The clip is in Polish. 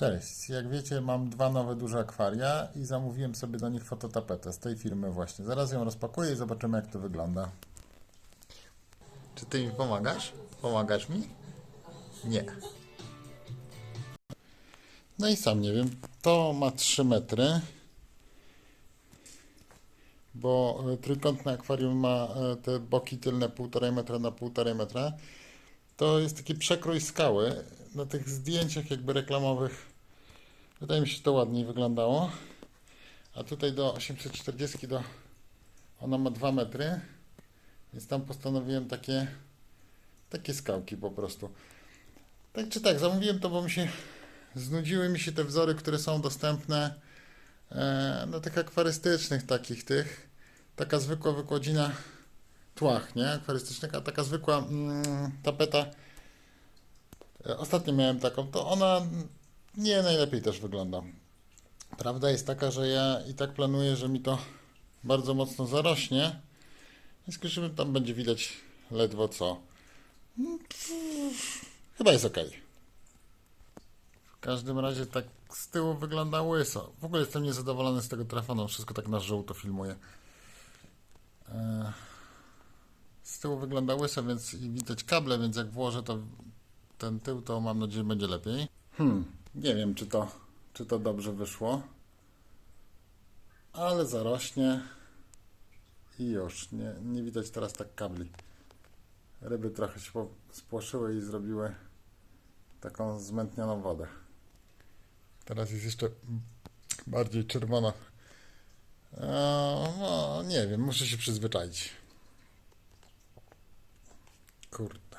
Cześć, jak wiecie mam dwa nowe duże akwaria i zamówiłem sobie do nich fototapetę z tej firmy właśnie. Zaraz ją rozpakuję i zobaczymy jak to wygląda. Czy ty mi pomagasz? Pomagasz mi? Nie. No i sam nie wiem, to ma 3 metry, bo trójkątne akwarium ma e, te boki tylne 1,5 metra na 1,5 metra. To jest taki przekrój skały. Na tych zdjęciach jakby reklamowych wydaje mi się, że to ładniej wyglądało. A tutaj do 840 do ona ma 2 metry. Więc tam postanowiłem takie takie skałki po prostu. Tak czy tak, zamówiłem to, bo mi się znudziły mi się te wzory, które są dostępne e, no tych akwarystycznych takich tych. Taka zwykła wykładzina tłach, nie? Akwarystycznych, a taka zwykła mm, tapeta E, Ostatnio miałem taką, to ona nie najlepiej też wygląda. Prawda jest taka, że ja i tak planuję, że mi to bardzo mocno zarośnie. Więc krzyczymy, tam będzie widać ledwo co. Mm, Chyba jest ok. W każdym razie tak z tyłu wygląda łyso. W ogóle jestem niezadowolony z tego telefonu. Wszystko tak na żółto filmuje. E, Z tyłu wygląda łyso, więc widać kable, więc jak włożę to ten tył, to mam nadzieję będzie lepiej. Hmm, nie wiem czy to, czy to dobrze wyszło. Ale zarośnie i już. Nie, nie widać teraz tak kabli. Ryby trochę się spłoszyły i zrobiły taką zmętnioną wodę. Teraz jest jeszcze bardziej czerwona. Eee, no, nie wiem, muszę się przyzwyczaić. Kurde.